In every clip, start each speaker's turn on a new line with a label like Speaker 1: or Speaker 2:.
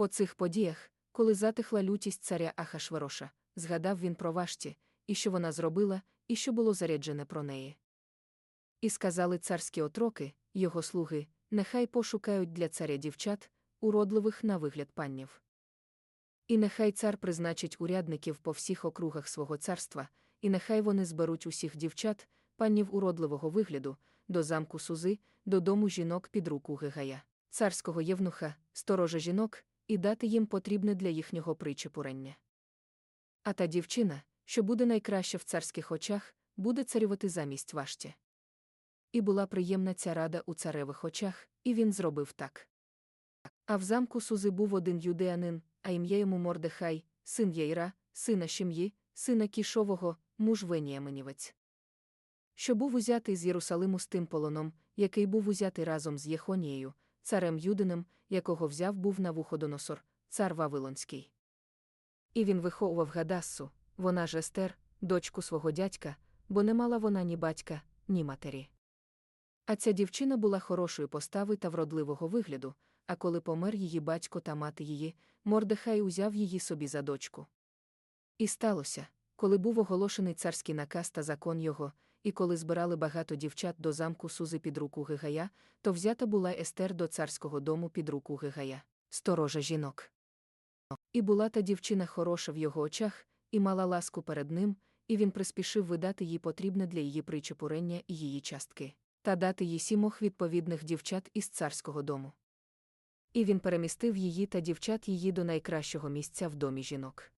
Speaker 1: По цих подіях, коли затихла лютість царя Ахашвероша, згадав він про Вашті, і що вона зробила, і що було заряджене про неї. І сказали царські отроки, його слуги, нехай пошукають для царя дівчат, уродливих на вигляд паннів. І нехай цар призначить урядників по всіх округах свого царства, і нехай вони зберуть усіх дівчат, паннів уродливого вигляду, до замку Сузи, додому жінок під руку Гигая, царського євнуха, сторожа жінок, і дати їм потрібне для їхнього причепурення. А та дівчина, що буде найкраща в царських очах, буде царювати замість вашті. І була приємна ця рада у царевих очах, і він зробив так. А в замку Сузи був один юдеянин, а ім'я йому Мордехай, син Яйра, сина Шим'ї, сина Кішового, муж Веніаменівець. Що був узятий з Єрусалиму з тим полоном, який був узятий разом з Єхонією, царем Юдиним, якого взяв був Навуходоносор, цар Вавилонський. І він виховував Гадассу, вона ж Естер, дочку свого дядька, бо не мала вона ні батька, ні матері. А ця дівчина була хорошої постави та вродливого вигляду, а коли помер її батько та мати її, Мордехай узяв її собі за дочку. І сталося, коли був оголошений царський наказ та закон його, і коли збирали багато дівчат до замку Сузи під руку Гигая, то взята була Естер до царського дому під руку Гигая, сторожа жінок. І була та дівчина хороша в його очах, і мала ласку перед ним, і він приспішив видати їй потрібне для її причепурення і її частки, та дати їй сімох відповідних дівчат із царського дому. І він перемістив її та дівчат її до найкращого місця в домі жінок.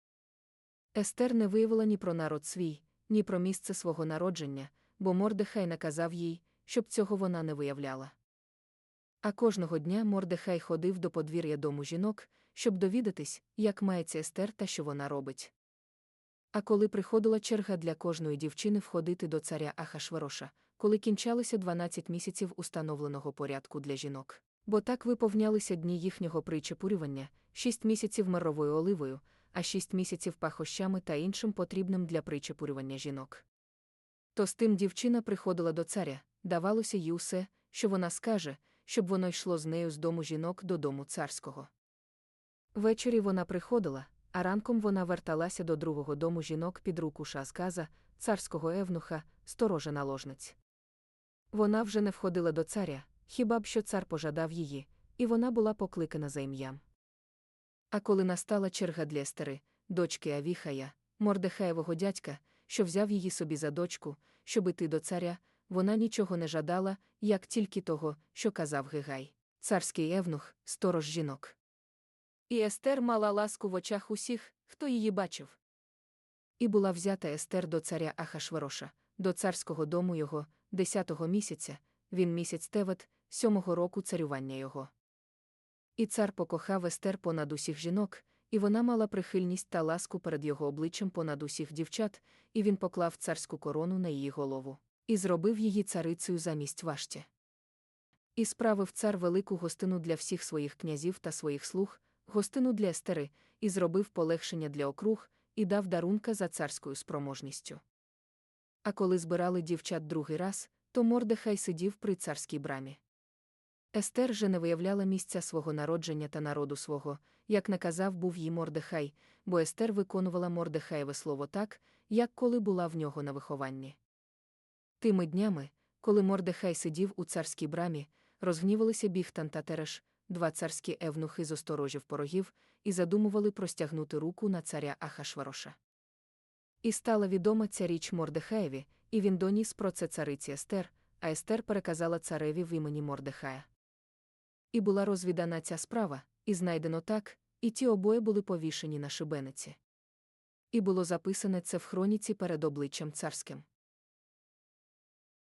Speaker 1: Естер не виявила ні про народ свій, ні про місце свого народження, бо Мордехай наказав їй, щоб цього вона не виявляла. А кожного дня Мордехай ходив до подвір'я дому жінок, щоб довідатись, як мається Естер та що вона робить. А коли приходила черга для кожної дівчини входити до царя Ахашвероша, коли кінчалися 12 місяців установленого порядку для жінок, бо так виповнялися дні їхнього причепурювання, 6 місяців мировою оливою, а 6 місяців пахощами та іншим потрібним для причепурювання жінок. То з тим дівчина приходила до царя, давалося їй усе, що вона скаже, щоб воно йшло з нею з дому жінок до дому царського. Ввечері вона приходила, а ранком вона верталася до другого дому жінок під руку Шасказа, царського евнуха, сторожа наложниць. Вона вже не входила до царя, хіба б що цар пожадав її, і вона була покликана за ім'ям. А коли настала черга для Естери, дочки Авіхая, Мордехаєвого дядька, що взяв її собі за дочку, щоб іти до царя, вона нічого не жадала, як тільки того, що казав Гигай, царський евнух, сторож жінок. І Естер мала ласку в очах усіх, хто її бачив. І була взята Естер до царя Ахашвероша, до царського дому його, десятого місяця, він місяць тевет, сьомого року царювання його. І цар покохав Естер понад усіх жінок, і вона мала прихильність та ласку перед його обличчям понад усіх дівчат, і він поклав царську корону на її голову, і зробив її царицею замість важтя. І справив цар велику гостину для всіх своїх князів та своїх слуг, гостину для Естери, і зробив полегшення для округ, і дав дарунка за царською спроможністю. А коли збирали дівчат другий раз, то Мордехай сидів при царській брамі. Естер же не виявляла місця свого народження та народу свого, як наказав був їй Мордехай, бо Естер виконувала Мордехаєве слово так, як коли була в нього на вихованні. Тими днями, коли Мордехай сидів у царській брамі, розгнівалися Біхтан та Тереш, два царські евнухи з осторожів порогів, і задумували простягнути руку на царя Ахашвароша. І стала відома ця річ Мордехаєві, і він доніс про це цариці Естер, а Естер переказала цареві в імені Мордехая. І була розвідана ця справа, і знайдено так, і ті обоє були повішені на шибениці. І було записане це в хроніці перед обличчям царським.